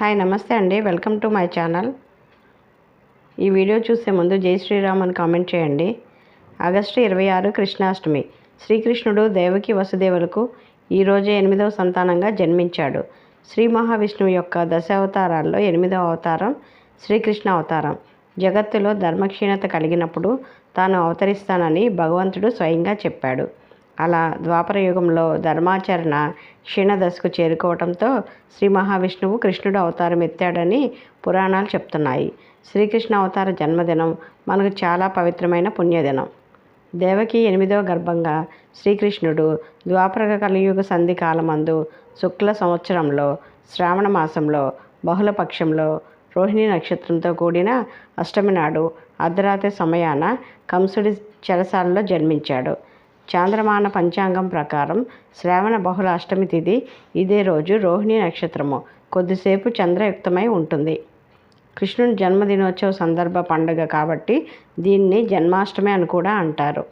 Hi నమస్తే అండి. Welcome to my channel. ఈ వీడియో చూసే ముందు జై శ్రీరామ్ అని కామెంట్ చేయండి. ఆగస్టు ఇరవై ఆరు కృష్ణాష్టమి. శ్రీకృష్ణుడు దేవకి వసుదేవులకు ఈరోజే ఎనిమిదవ సంతానంగా జన్మించాడు. శ్రీ మహావిష్ణువు యొక్క దశ అవతారాల్లో ఎనిమిదవ అవతారం శ్రీకృష్ణ అవతారం. జగత్తులో ధర్మక్షీణత కలిగినప్పుడు తాను అవతరిస్తానని భగవంతుడు స్వయంగా చెప్పాడు. అలా ద్వాపరయుగంలో ధర్మాచరణ క్షీణదశకు చేరుకోవడంతో శ్రీ మహావిష్ణువు కృష్ణుడు అవతారం ఎత్తాడని పురాణాలు చెప్తున్నాయి. శ్రీకృష్ణ అవతార జన్మదినం మనకు చాలా పవిత్రమైన పుణ్యదినం. దేవకి ఎనిమిదవ గర్భంగా శ్రీకృష్ణుడు ద్వాపర కలియుగ సంధి కాలమందు శుక్ల సంవత్సరంలో శ్రావణ మాసంలో బహుళ పక్షంలో రోహిణి నక్షత్రంతో కూడిన అష్టమి నాడు అర్ధరాత్రి సమయాన కంసుడి చెరసాలలో జన్మించాడు. చాంద్రమాన పంచాంగం ప్రకారం శ్రావణ బహుళ అష్టమి తిథి ఇదే రోజు రోహిణి నక్షత్రము. కొద్దిసేపు చంద్రయుక్తమై ఉంటుంది. కృష్ణుని జన్మదినోత్సవ సందర్భ పండుగ కాబట్టి దీన్ని జన్మాష్టమి అని కూడా అంటారు.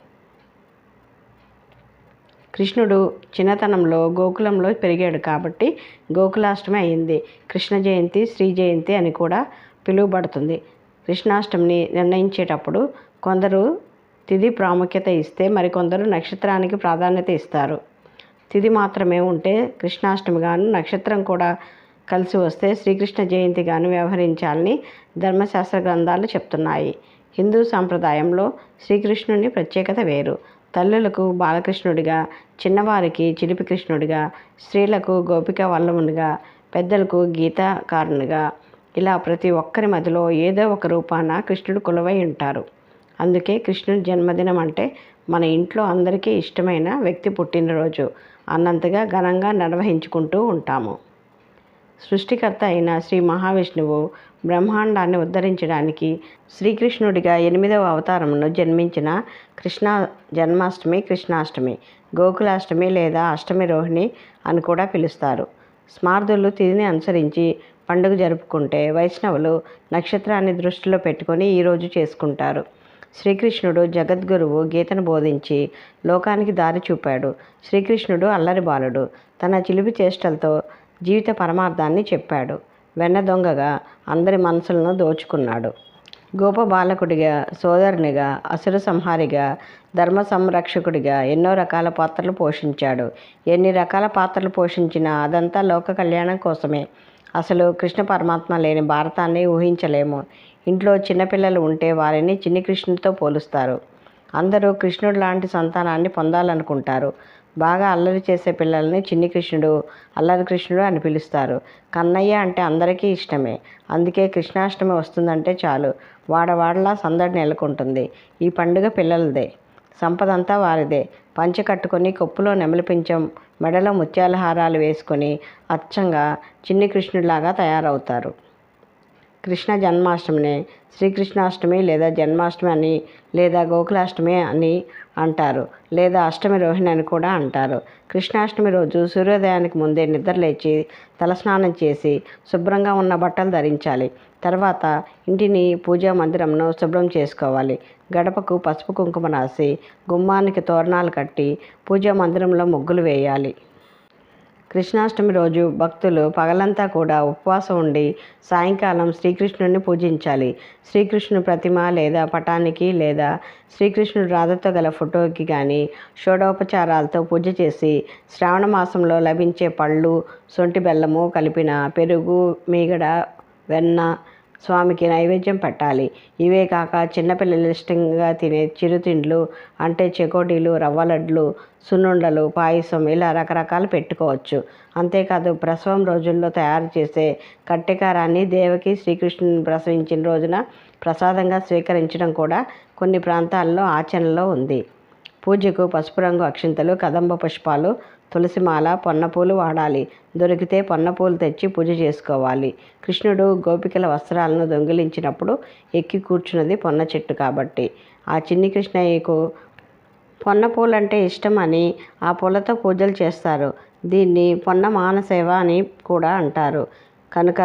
కృష్ణుడు చిన్నతనంలో గోకులంలో పెరిగాడు కాబట్టి గోకులాష్టమి అయింది. కృష్ణ జయంతి శ్రీ జయంతి అని కూడా పిలువబడుతుంది. కృష్ణాష్టమిని నిర్ణయించేటప్పుడు కొందరు తిథి ప్రాముఖ్యత ఇస్తే మరికొందరు నక్షత్రానికి ప్రాధాన్యత ఇస్తారు. తిథి మాత్రమే ఉంటే కృష్ణాష్టమిగాను నక్షత్రం కూడా కలిసి వస్తే శ్రీకృష్ణ జయంతిగాను వ్యవహరించాలని ధర్మశాస్త్ర గ్రంథాలు చెప్తున్నాయి. హిందూ సాంప్రదాయంలో శ్రీకృష్ణుని ప్రత్యేకత వేరు. తల్లులకు బాలకృష్ణుడిగా చిన్నవారికి చిలిపి కృష్ణుడిగా స్త్రీలకు గోపిక వల్లమునిగా పెద్దలకు గీతాకారునిగా ఇలా ప్రతి ఒక్కరి మధ్యలో ఏదో ఒక రూపాన కృష్ణుడు కొలువై ఉంటారు. అందుకే కృష్ణుడి జన్మదినం అంటే మన ఇంట్లో అందరికీ ఇష్టమైన వ్యక్తి పుట్టినరోజు. అన్నంతగా ఘనంగా నిర్వహించుకుంటూ ఉంటాము. సృష్టికర్త అయిన శ్రీ మహావిష్ణువు బ్రహ్మాండాన్ని ఉద్ధరించడానికి శ్రీకృష్ణుడిగా ఎనిమిదవ అవతారమును జన్మించిన కృష్ణ జన్మాష్టమి కృష్ణాష్టమి గోకులాష్టమి లేదా అష్టమి రోహిణి అని కూడా పిలుస్తారు. స్మార్థులు తిథిని అనుసరించి పండుగ జరుపుకుంటే వైష్ణవులు నక్షత్రాన్ని దృష్టిలో పెట్టుకొని ఈరోజు చేసుకుంటారు. శ్రీకృష్ణుడు జగద్గురువు గీతను బోధించి లోకానికి దారి చూపాడు. శ్రీకృష్ణుడు అల్లరి బాలుడు. తన చిలిపి చేష్టలతో జీవిత పరమార్థాన్ని చెప్పాడు. వెన్న దొంగగా అందరి మనసులను దోచుకున్నాడు. గోప బాలకుడిగా సోదరునిగా అసుర సంహారిగా ధర్మ సంరక్షకుడిగా ఎన్నో రకాల పాత్రలు పోషించాడు. ఎన్ని రకాల పాత్రలు పోషించినా అదంతా లోక కళ్యాణం కోసమే. అసలు కృష్ణ పరమాత్మ లేని భారతాన్ని ఊహించలేము. ఇంట్లో చిన్నపిల్లలు ఉంటే వారిని చిన్ని కృష్ణుడితో పోలుస్తారు. అందరూ కృష్ణుడు లాంటి సంతానాన్ని పొందాలనుకుంటారు. బాగా అల్లరి చేసే పిల్లల్ని చిన్ని కృష్ణుడు అల్లరి కృష్ణుడు అని పిలుస్తారు. కన్నయ్య అంటే అందరికీ ఇష్టమే. అందుకే కృష్ణాష్టమి వస్తుందంటే చాలు. వాడవాడలా సందడి నెలకొంటుంది. ఈ పండుగ పిల్లలదే. సంపదంతా వారిదే. పంచె కట్టుకొని కొప్పులో నెమలిపించం మెడలో ముత్యాల హారాలు వేసుకొని అచ్చంగా చిన్ని కృష్ణుడిలాగా తయారవుతారు. కృష్ణ జన్మాష్టమిని శ్రీకృష్ణాష్టమి లేదా జన్మాష్టమి అని లేదా గోకులాష్టమి అని అంటారు లేదా అష్టమి రోహిణి అని కూడా అంటారు. కృష్ణాష్టమి రోజు సూర్యోదయానికి ముందే నిద్రలేచి తలస్నానం చేసి శుభ్రంగా ఉన్న బట్టలు ధరించాలి. తర్వాత ఇంటిని పూజా మందిరంను శుభ్రం చేసుకోవాలి. గడపకు పసుపు కుంకుమ రాసి గుమ్మానికి తోరణాలు కట్టి పూజా మందిరంలో ముగ్గులు వేయాలి. కృష్ణాష్టమి రోజు భక్తులు పగలంతా కూడా ఉపవాసం ఉండి సాయంకాలం శ్రీకృష్ణుడిని పూజించాలి. శ్రీకృష్ణుని ప్రతిమ లేదా పటానికి లేదా శ్రీకృష్ణుడు రాధతో గల ఫోటోకి కానీ షోడోపచారాలతో పూజ చేసి శ్రావణ మాసంలో లభించే పళ్ళు సొంటి బెల్లము కలిపిన పెరుగు మీగడ వెన్న స్వామికి నైవేద్యం పెట్టాలి. ఇవే కాక చిన్నపిల్లలు ఇష్టంగా తినే చిరుతిండ్లు అంటే చెకోటీలు రవ్వ లడ్లు సున్నుండలు పాయసం ఇలా రకరకాలు పెట్టుకోవచ్చు. అంతేకాదు ప్రసవం రోజుల్లో తయారు చేసే కట్టెకారాన్ని దేవకి శ్రీకృష్ణుని ప్రసవించిన రోజున ప్రసాదంగా స్వీకరించడం కూడా కొన్ని ప్రాంతాల్లో ఆచరణలో ఉంది. పూజకు పసుపు రంగు అక్షింతలు కదంబ పుష్పాలు తులసిమాల పొన్నపూలు వాడాలి. దొరికితే పొన్నపూలు తెచ్చి పూజ చేసుకోవాలి. కృష్ణుడు గోపికల వస్త్రాలను దొంగిలించినప్పుడు ఎక్కి కూర్చున్నది పొన్న చెట్టు కాబట్టి. ఆ చిన్ని కృష్ణయ్యకు పొన్న పూలంటే ఇష్టమని ఆ పూలతో పూజలు చేస్తారు. దీన్ని పొన్న మానసేవ అని కూడా అంటారు. కనుక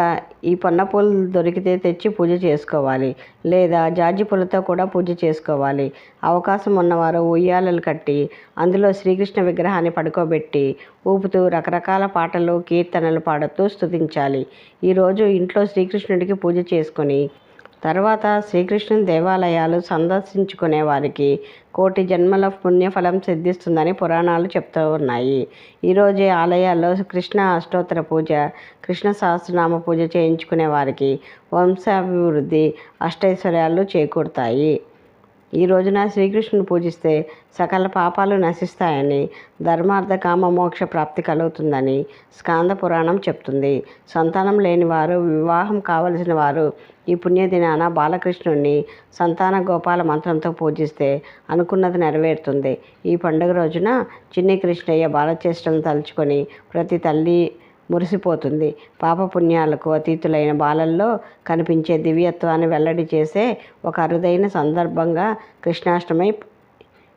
ఈ పొన్న పూలు దొరికితే తెచ్చి పూజ చేసుకోవాలి. లేదా జాజి పూలతో కూడా పూజ చేసుకోవాలి. అవకాశం ఉన్నవారు ఉయ్యాలలు కట్టి అందులో శ్రీకృష్ణ విగ్రహాన్ని పడుకోబెట్టి ఊపుతూ రకరకాల పాటలు కీర్తనలు పాడుతూ స్తుతించాలి. ఈరోజు ఇంట్లో శ్రీకృష్ణుడికి పూజ చేసుకొని తర్వాత శ్రీకృష్ణుని దేవాలయాలు సందర్శించుకునే వారికి కోటి జన్మల పుణ్యఫలం సిద్ధిస్తుందని పురాణాలు చెప్తూ ఉన్నాయి. ఈరోజే ఆలయాల్లో కృష్ణ అష్టోత్తర పూజ కృష్ణ సహస్రనామ పూజ చేయించుకునే వారికి వంశాభివృద్ధి అష్టైశ్వర్యాలు చేకూరుతాయి. ఈ రోజున శ్రీకృష్ణుని పూజిస్తే సకల పాపాలు నశిస్తాయని ధర్మార్థ కామ మోక్ష ప్రాప్తి కలుగుతుందని స్కాంద పురాణం చెప్తుంది. సంతానం లేని వారు వివాహం కావలసిన వారు ఈ పుణ్యదినాన బాలకృష్ణుడిని సంతాన గోపాల మంత్రంతో పూజిస్తే అనుకున్నది నెరవేరుతుంది. ఈ పండుగ రోజున చిన్ని కృష్ణయ్య బాలచేష్టలను తలుచుకొని ప్రతి తల్లి మురిసిపోతుంది. పాపపుణ్యాలకు అతీతులైన బాలల్లో కనిపించే దివ్యత్వాన్ని వెల్లడి చేసే ఒక అరుదైన సందర్భంగా కృష్ణాష్టమి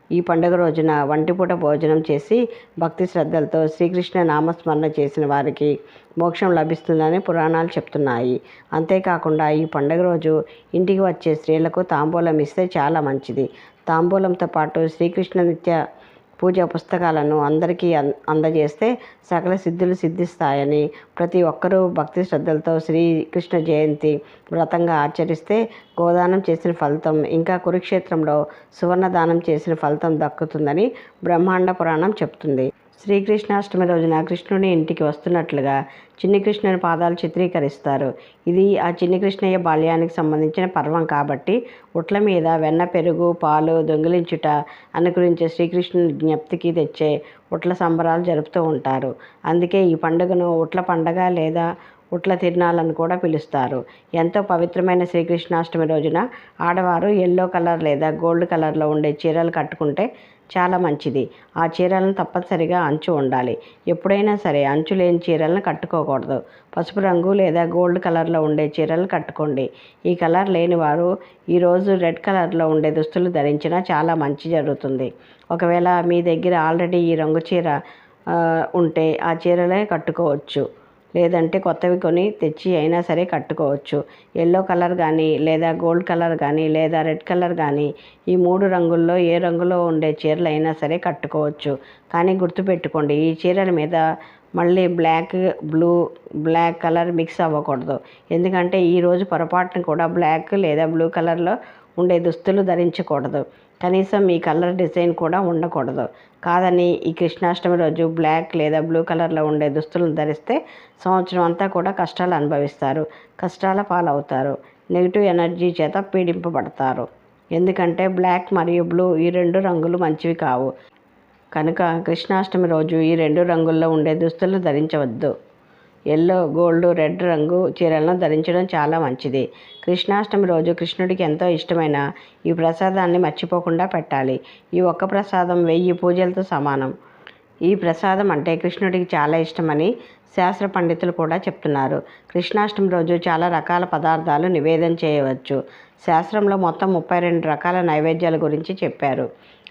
ఈ పండుగ రోజున వంటిపూట భోజనం చేసి భక్తి శ్రద్ధలతో శ్రీకృష్ణ నామస్మరణ చేసిన వారికి మోక్షం లభిస్తుందని పురాణాలు చెప్తున్నాయి. అంతేకాకుండా ఈ పండుగ రోజు ఇంటికి వచ్చే స్త్రీలకు తాంబూలం ఇస్తే చాలా మంచిది. తాంబూలంతో పాటు శ్రీకృష్ణ నిత్య పూజ పుస్తకాలను అందరికీ అందజేస్తే సకల సిద్ధులు సిద్ధిస్తాయని ప్రతి ఒక్కరూ భక్తి శ్రద్ధలతో శ్రీకృష్ణ జయంతి వ్రతంగా ఆచరిస్తే గోదానం చేసిన ఫలితం ఇంకా కురుక్షేత్రంలో సువర్ణదానం చేసిన ఫలితం దక్కుతుందని బ్రహ్మాండ పురాణం చెప్తుంది. శ్రీకృష్ణాష్టమి రోజున కృష్ణుని ఇంటికి వస్తున్నట్లుగా చిన్ని కృష్ణుని పాదాలు చిత్రీకరిస్తారు. ఇది ఆ చిన్ని కృష్ణయ్య బాల్యానికి సంబంధించిన పర్వం కాబట్టి ఉట్ల మీద వెన్న పెరుగు పాలు దొంగిలించుట అనుకరించే శ్రీకృష్ణుని జ్ఞప్తికి తెచ్చే ఉట్ల సంబరాలు జరుపుతూ ఉంటారు. అందుకే ఈ పండుగను ఉట్ల పండగ లేదా ఉట్ల తిరునాళ్ళని కూడా పిలుస్తారు. ఎంతో పవిత్రమైన శ్రీకృష్ణాష్టమి రోజున ఆడవారు ఎల్లో కలర్ లేదా గోల్డ్ కలర్లో ఉండే చీరలు కట్టుకుంటే చాలా మంచిది. ఆ చీరలను తప్పనిసరిగా అంచు ఉండాలి. ఎప్పుడైనా సరే అంచు లేని చీరలను కట్టుకోకూడదు. పసుపు రంగు లేదా గోల్డ్ కలర్లో ఉండే చీరలు కట్టుకోండి. ఈ కలర్ లేని వారు ఈరోజు రెడ్ కలర్లో ఉండే దుస్తులు ధరించినా చాలా మంచి జరుగుతుంది. ఒకవేళ మీ దగ్గర ఆల్రెడీ ఈ రంగు చీర ఉంటే ఆ చీరలే కట్టుకోవచ్చు. లేదంటే కొత్తవి కొని తెచ్చి అయినా సరే కట్టుకోవచ్చు. ఎల్లో కలర్ కానీ లేదా గోల్డ్ కలర్ కానీ లేదా రెడ్ కలర్ కానీ ఈ మూడు రంగుల్లో ఏ రంగులో ఉండే చీరలు అయినా సరే కట్టుకోవచ్చు. కానీ గుర్తుపెట్టుకోండి ఈ చీరల మీద మళ్ళీ black blue black colour mix అవ్వకూడదు. ఎందుకంటే ఈరోజు పొరపాటున కూడా బ్లాక్ లేదా బ్లూ కలర్లో ఉండే దుస్తులు ధరించకూడదు. కనీసం మీ కలర్ డిజైన్ కూడా ఉండకూడదు. కాదని ఈ కృష్ణాష్టమి రోజు బ్లాక్ లేదా బ్లూ కలర్లో ఉండే దుస్తులను ధరిస్తే సంవత్సరం అంతా కూడా కష్టాలు అనుభవిస్తారు. కష్టాల పాలవుతారు. నెగిటివ్ ఎనర్జీ చేత పీడింపబడతారు. ఎందుకంటే బ్లాక్ మరియు బ్లూ ఈ రెండు రంగులు మంచివి కావు. కనుక కృష్ణాష్టమి రోజు ఈ రెండు రంగుల్లో ఉండే దుస్తులు ధరించవద్దు. ఎల్లో గోల్డ్ రెడ్ రంగు చీరలను ధరించడం చాలా మంచిది. కృష్ణాష్టమి రోజు కృష్ణుడికి ఎంతో ఇష్టమైన ఈ ప్రసాదాన్ని మర్చిపోకుండా పెట్టాలి. ఈ ఒక్క ప్రసాదం వెయ్యి పూజలతో సమానం. ఈ ప్రసాదం అంటే కృష్ణుడికి చాలా ఇష్టమని శాస్త్ర పండితులు కూడా చెప్తున్నారు. కృష్ణాష్టమి రోజు చాలా రకాల పదార్థాలు నివేదన చేయవచ్చు. శాస్త్రంలో మొత్తం ముప్పై రెండు రకాల నైవేద్యాల గురించి చెప్పారు.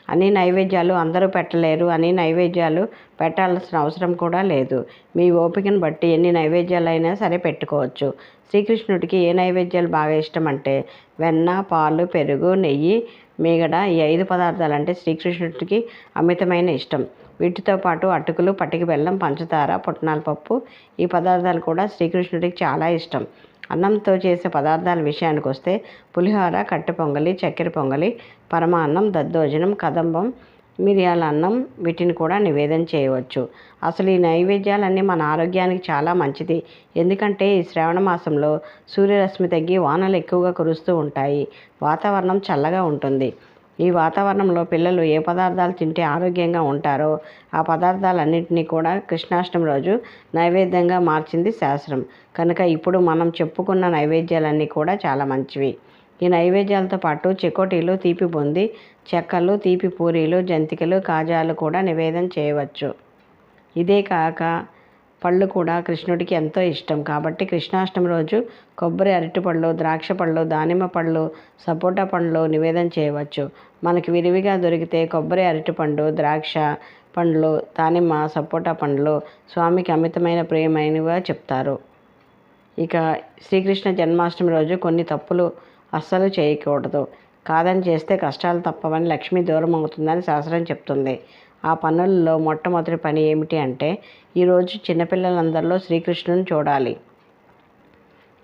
అన్ని నైవేద్యాలు అందరూ పెట్టలేరు అన్ని నైవేద్యాలు పెట్టాల్సిన అవసరం కూడా లేదు. మీ ఓపికను బట్టి ఎన్ని నైవేద్యాలు అయినా సరే పెట్టుకోవచ్చు. శ్రీకృష్ణుడికి ఏ నైవేద్యాలు బాగా ఇష్టం అంటే వెన్న పాలు పెరుగు నెయ్యి మీగడ ఈ ఐదు పదార్థాలు అంటే శ్రీకృష్ణుడికి అమితమైన ఇష్టం. వీటితో పాటు అటుకులు పటికి బెల్లం పంచదార పుట్నాల పప్పు ఈ పదార్థాలు కూడా శ్రీకృష్ణుడికి చాలా ఇష్టం. అన్నంతో చేసే పదార్థాల విషయానికి వస్తే పులిహోర కట్టె పొంగలి చక్కెర పొంగలి పరమాన్నం దద్దోజనం కదంబం మిరియాల అన్నం వీటిని కూడా నివేదన చేయవచ్చు. అసలు ఈ నైవేద్యాలన్నీ మన ఆరోగ్యానికి చాలా మంచిది. ఎందుకంటే ఈ శ్రావణ మాసంలో సూర్యరశ్మి తగ్గి వానలు ఎక్కువగా కురుస్తూ ఉంటాయి. వాతావరణం చల్లగా ఉంటుంది. ఈ వాతావరణంలో పిల్లలు ఏ పదార్థాలు తింటే ఆరోగ్యంగా ఉంటారో ఆ పదార్థాలన్నింటినీ కూడా కృష్ణాష్టమి రోజు నైవేద్యంగా మార్చింది శాస్త్రం. కనుక ఇప్పుడు మనం చెప్పుకున్న నైవేద్యాలన్నీ కూడా చాలా మంచివి. ఈ నైవేద్యాలతో పాటు చెకోటీలు తీపి బొంది చెక్కలు తీపి పూరీలు జంతికలు కాజాలు కూడా నివేదన చేయవచ్చు. ఇదే కాక పళ్ళు కూడా కృష్ణుడికి ఎంతో ఇష్టం. కాబట్టి కృష్ణాష్టమి రోజు కొబ్బరి అరటిపళ్ళు ద్రాక్ష పళ్ళు దానిమ్మ పళ్ళు సపోటా పండ్లు నివేదన చేయవచ్చు. మనకి విరివిగా దొరికితే కొబ్బరి అరటిపండు ద్రాక్ష పండ్లు దానిమ్మ సపోటా పండ్లు స్వామికి అమితమైన ప్రియమైనవిగా చెప్తారు. ఇక శ్రీకృష్ణ జన్మాష్టమి రోజు కొన్ని తప్పులు అస్సలు చేయకూడదు. కాదని చేస్తే కష్టాలు తప్పవని లక్ష్మి దూరం అవుతుందని శాస్త్రం చెప్తుంది. ఆ పనుల్లో మొట్టమొదటి పని ఏమిటి అంటే ఈరోజు చిన్నపిల్లలందరిలో శ్రీకృష్ణుని చూడాలి.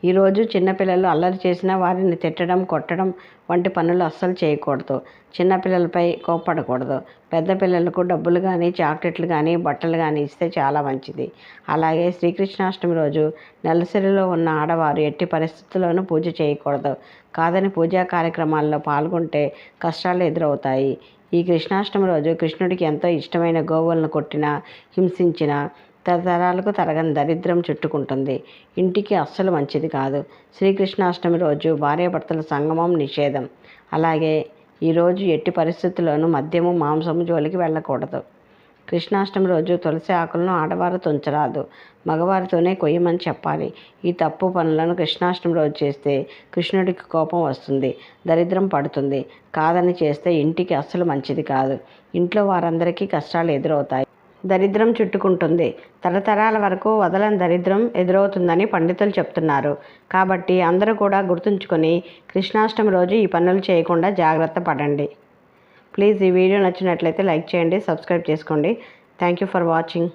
ఈరోజు చిన్నపిల్లలు అల్లరి చేసినా వారిని తిట్టడం కొట్టడం వంటి పనులు అస్సలు చేయకూడదు. చిన్నపిల్లలపై కోప్పడకూడదు. పెద్ద పిల్లలకు డబ్బులు కానీ చాక్లెట్లు కానీ బట్టలు కానీ ఇస్తే చాలా మంచిది. అలాగే శ్రీకృష్ణాష్టమి రోజు నెలసరిలో ఉన్న ఆడవారు ఎట్టి పరిస్థితుల్లోనూ పూజ చేయకూడదు. కాదని పూజా కార్యక్రమాల్లో పాల్గొంటే కష్టాలు ఎదురవుతాయి. ఈ కృష్ణాష్టమి రోజు కృష్ణుడికి ఎంతో ఇష్టమైన గోవులను కొట్టిన హింసించిన తరతరాలకు తరగని దరిద్రం చుట్టుకుంటుంది. ఇంటికి అస్సలు మంచిది కాదు. శ్రీకృష్ణాష్టమి రోజు భార్యాభర్తల సంగమం నిషేధం. అలాగే ఈరోజు ఎట్టి పరిస్థితుల్లోనూ మద్యము మాంసము జోలికి వెళ్ళకూడదు. కృష్ణాష్టమి రోజు తులసి ఆకులను ఆడవారు తుంచరాదు. మగవారితోనే కొయ్యమని చెప్పాలి. ఈ తప్పు పనులను కృష్ణాష్టమి రోజు చేస్తే కృష్ణుడికి కోపం వస్తుంది దరిద్రం పడుతుంది. కాదని చేస్తే ఇంటికి అస్సలు మంచిది కాదు. ఇంట్లో వారందరికీ కష్టాలు ఎదురవుతాయి. దరిద్రం చుట్టుకుంటుంది. తరతరాల వరకు వదలని దరిద్రం ఎదురవుతుందని పండితులు చెప్తున్నారు. కాబట్టి అందరూ కూడా గుర్తుంచుకొని కృష్ణాష్టమి రోజు ఈ పనులు చేయకుండా జాగ్రత్త పడండి. ప్లీజ్ ఈ వీడియో నచ్చినట్లయితే లైక్ చేయండి సబ్స్క్రైబ్ చేసుకోండి. Thank you for watching